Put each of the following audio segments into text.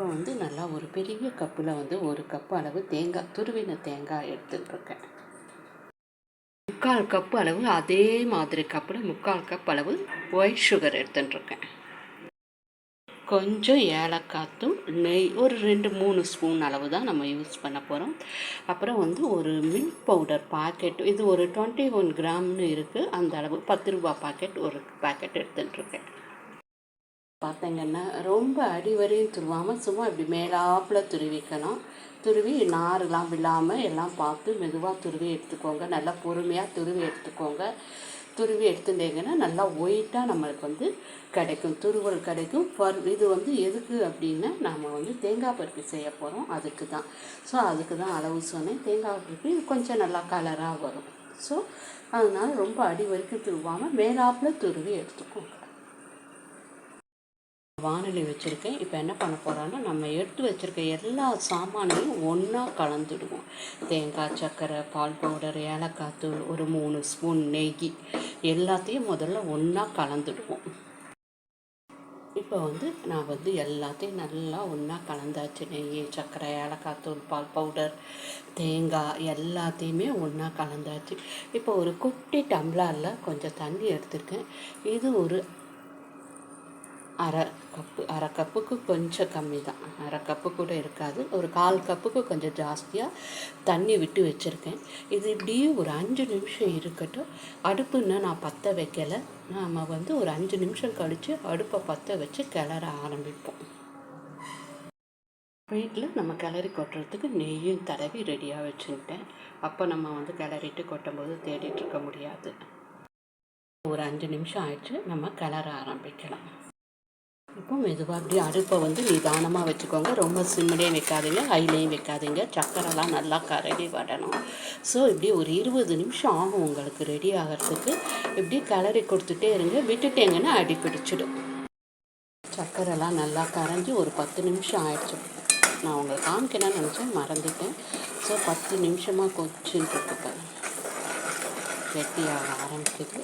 இப்போ வந்து நல்லா ஒரு பெரிய கப்பில் வந்து ஒரு கப் அளவு தேங்காய் துருவின தேங்காய் எடுத்துட்டுருக்கேன். முக்கால் கப் அளவு அதே மாதிரி கப்பில் முக்கால் கப் அளவு ஒயிட் சுகர் எடுத்துட்டுருக்கேன். கொஞ்சம் ஏலக்காத்தும் நெய் ஒரு ரெண்டு மூணு ஸ்பூன் அளவு தான் நம்ம யூஸ் பண்ண போகிறோம். அப்புறம் வந்து ஒரு மில்க் பவுடர் பாக்கெட் இது ஒரு டுவெண்ட்டி ஒன் கிராம்னு இருக்குது அந்த அளவு பத்து ரூபா பாக்கெட் ஒரு பாக்கெட் எடுத்துட்டுருக்கேன். பார்த்தீங்கன்னா ரொம்ப அடி வரையும் துருவாமல் சும்மா இப்படி மேலாப்பில் துருவிக்கணும் துருவி நாரெலாம் விழாமல் எல்லாம் பார்த்து மெதுவாக துருவி எடுத்துக்கோங்க. நல்லா பொறுமையாக துருவி எடுத்துக்கோங்க. துருவி எடுத்துட்டீங்கன்னா நல்லா ஒயிட்டாக நம்மளுக்கு வந்து கிடைக்கும். துருவல் கிடைக்கும். பர் இது வந்து எதுக்கு அப்படின்னா நாம் வந்து தேங்காய் பருப்பு செய்ய போகிறோம் அதுக்கு தான். ஸோ அதுக்கு தான் அளவு சொன்னேன். தேங்காய் பருப்பு இது கொஞ்சம் நல்லா கலராக வரும். ஸோ அதனால் ரொம்ப அடி வரைக்கும் துருவாமல் மேலாப்பில் துருவி எடுத்துக்கோங்க. வானிலை வச்சுருக்கேன். இப்போ என்ன பண்ண போகிறோன்னா நம்ம எடுத்து வச்சுருக்க எல்லா சாமானையும் ஒன்றா கலந்துடுவோம். தேங்காய் சர்க்கரை பால் பவுடர் ஏலக்காய் தூள் ஒரு மூணு ஸ்பூன் நெய் எல்லாத்தையும் முதல்ல ஒன்றா கலந்துடுவோம். இப்போ வந்து நான் வந்து எல்லாத்தையும் நல்லா ஒன்றா கலந்தாச்சு. நெய் சர்க்கரை ஏலக்காய் தூள் பால் பவுடர் தேங்காய் எல்லாத்தையுமே ஒன்றா கலந்தாச்சு. இப்போ ஒரு குட்டி டம்ளரில் கொஞ்சம் தண்ணி எடுத்துருக்கேன். இது ஒரு அரை கப்பு அரை கப்புக்கு கொஞ்சம் கம்மி தான். அரை கப்பு கூட இருக்காது. ஒரு கால் கப்புக்கு கொஞ்சம் ஜாஸ்தியாக தண்ணி விட்டு வச்சுருக்கேன். இது இப்படியே ஒரு அஞ்சு நிமிஷம் இருக்கட்டும். அடுப்புன்னு நான் பற்ற வைக்கலை. நாம் வந்து ஒரு அஞ்சு நிமிஷம் கழித்து அடுப்பை பற்ற வச்சு கிளற ஆரம்பிப்போம். வீட்டில் நம்ம கிளறி கொட்டுறதுக்கு நெய்யும் தடவி ரெடியாக வச்சுக்கிட்டேன். அப்போ நம்ம வந்து கிளறிட்டு கொட்டும்போது தேடிட்டு இருக்க முடியாது. ஒரு அஞ்சு நிமிஷம் ஆயிடுச்சு. நம்ம கிளற ஆரம்பிக்கலாம். இப்போ மெதுவாக அப்படியே அடுப்பை வந்து நிதானமாக வச்சுக்கோங்க. ரொம்ப சிம்மிலையும் வைக்காதீங்க. ஹைலையும் வைக்காதீங்க. சக்கரைலாம் நல்லா கரடி வடணும் ஸோ இப்படி ஒரு இருபது நிமிஷம் ஆகும் உங்களுக்கு ரெடி ஆகிறதுக்கு. இப்படி கலரி கொடுத்துட்டே இருங்க. விட்டுட்டேங்கன்னா அடி பிடிச்சிடும். சக்கரைலாம் நல்லா கரைஞ்சி ஒரு பத்து நிமிஷம் ஆயிடுச்சு. நான் உங்களுக்கு காமிக்கணும்னு நினச்சேன். மறந்துட்டேன். ஸோ பத்து நிமிஷமாக கொச்சின்னு இருக்கு கெட்டியாக ஆரம்பிக்குது.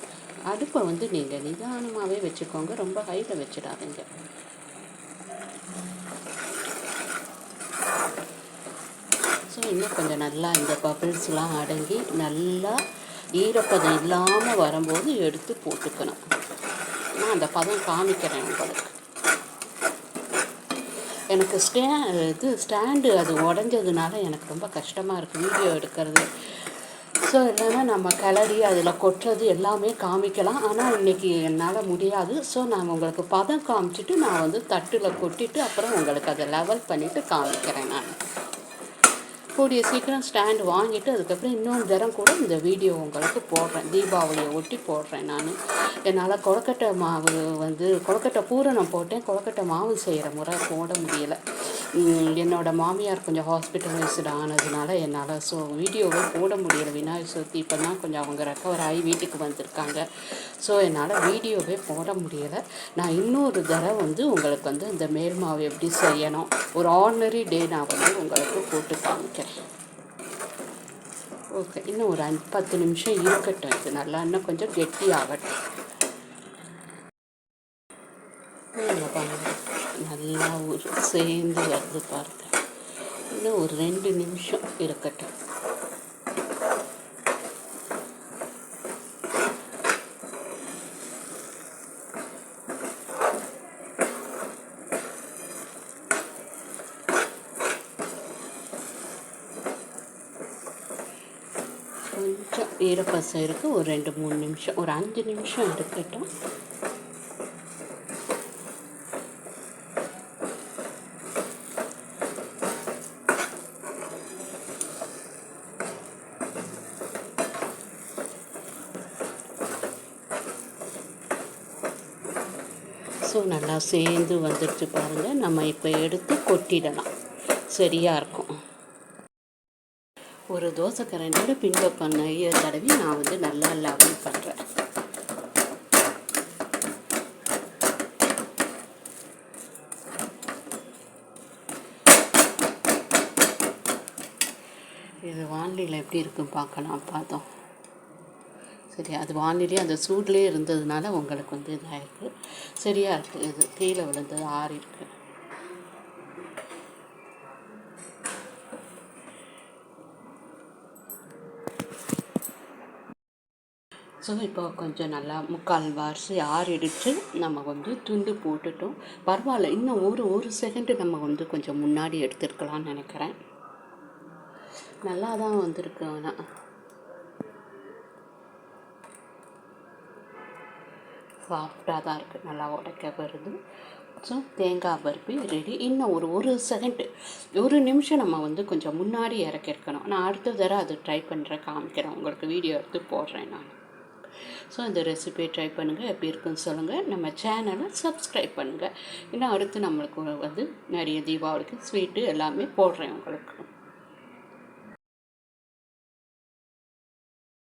அடுப்பை வந்து நீங்கள் நிதானமாகவே வச்சுக்கோங்க. ரொம்ப ஹையில் வச்சிடாதீங்க. ஸோ இன்னும் கொஞ்சம் நல்லா இந்த பபிள்ஸ்லாம் அடங்கி நல்லா ஈரப்பதம் இல்லாமல் வரும்போது எடுத்து போட்டுக்கணும். நான் அந்த பதம் காமிக்கிறேன் உங்களுக்கு. எனக்கு ஸ்டே இது ஸ்டாண்டு அது உடஞ்சதுனால எனக்கு ரொம்ப கஷ்டமாக இருக்குது வீடியோ எடுக்கிறது ஸோ இல்லைன்னா நம்ம கிளறி அதில் கொட்டுறது எல்லாமே காமிக்கலாம். ஆனால் இன்றைக்கி என்னால் முடியாது. ஸோ நான் உங்களுக்கு பதம் காமிச்சிட்டு நான் வந்து தட்டில் கொட்டிட்டு அப்புறம் உங்களுக்கு அதை லெவல் பண்ணிவிட்டு காமிக்கிறேன் நான். கூடிய சீக்கிரம் ஸ்டாண்ட் வாங்கிட்டு அதுக்கப்புறம் இன்னொரு தரம் கூட இந்த வீடியோ உங்களுக்கு போடுறேன். தீபாவளியை ஒட்டி போடுறேன் நான். என்னால் கொழக்கட்டை மாவு வந்து கொழக்கட்டை பூரணம் போட்டேன். கொழக்கட்டை மாவு செய்கிற முறை போட முடியலை. என்னோடய மாமியார் கொஞ்சம் ஹாஸ்பிட்டலைஸ்டு ஆனதுனால என்னால் ஸோ வீடியோவே போட முடியல. விநாயகர் சதுர்த்தி இப்போ தான் கொஞ்சம் அவங்க ரெக்கவர் ஆகி வீட்டுக்கு வந்திருக்காங்க. ஸோ என்னால் வீடியோவே போட முடியலை. நான் இன்னொரு தடவை வந்து உங்களுக்கு வந்து இந்த மேல் மாவு எப்படி செய்யணும் ஒரு ஆர்டினரி டே நான் வந்து உங்களுக்கு போட்டு காமிக்கிறேன். ஓகே இன்னும் ஒரு அஞ்சு பத்து நிமிஷம் இருக்கட்டும். இது நல்லா இன்னும் கொஞ்சம் கெட்டி ஆகட்டும் நல்லா ஒரு சேர்ந்து வருது பார்த்தேன் இன்னும் ஒரு ரெண்டு நிமிஷம் இருக்கட்டும். கொஞ்சம் ஈரப்பசம் இருக்குது ஒரு ரெண்டு மூணு நிமிஷம் ஒரு அஞ்சு நிமிஷம் இருக்கட்டும். ஸோ நல்லா சேர்ந்து வந்துடுச்சு பாருங்கள் நம்ம இப்போ எடுத்து கொட்டிடலாம். சரியாக இருக்கும். ஒரு தோசை கரண்டியில் பின்பக்கம் நெய்ய தடவி நான் வந்து நல்லா லெவல் பண்ணுறேன் இது வானிலையில் எப்படி இருக்குன்னு பார்க்கலாம். பார்த்தோம். சரி அது வானிலே அந்த சூட்லேயே இருந்ததுனால உங்களுக்கு வந்து இதாகிருக்கு சரியாக இருக்குது இது கீழே விழுந்தது ஆறி இருக்குது ஸோ இப்போ கொஞ்சம் நல்லா முக்கால் வாரிசு ஆறிடுச்சு நம்ம வந்து துண்டு போட்டுட்டோம். பரவாயில்ல இன்னும் ஒரு ஒரு செகண்டு நம்ம வந்து கொஞ்சம் முன்னாடி எடுத்துருக்கலாம்னு நினைக்கிறேன். நல்லா தான் வந்திருக்கு ஆனால் சாஃப்டாக தான் இருக்குது நல்லா உடைக்க வருது. ஸோ தேங்காய் பருப்பி ரெடி இன்னும் ஒரு ஒரு செகண்டு ஒரு நிமிஷம் நம்ம வந்து கொஞ்சம் முன்னாடி இறக்கிருக்கணும் நான் அடுத்த தடவை அது ட்ரை பண்ணுற காமிக்கிறேன். உங்களுக்கு வீடியோ எடுத்து போடுறேன் நான். ஸோ இந்த ரெசிபியை ட்ரை பண்ணுங்கள் எப்படி இருக்குன்னு சொல்லுங்கள் நம்ம சேனலை சப்ஸ்கிரைப் பண்ணுங்கள் இன்னும் அடுத்து நம்மளுக்கு வந்து நிறைய தீபாவளிக்கு ஸ்வீட்டு எல்லாமே போடுறேன் உங்களுக்கு.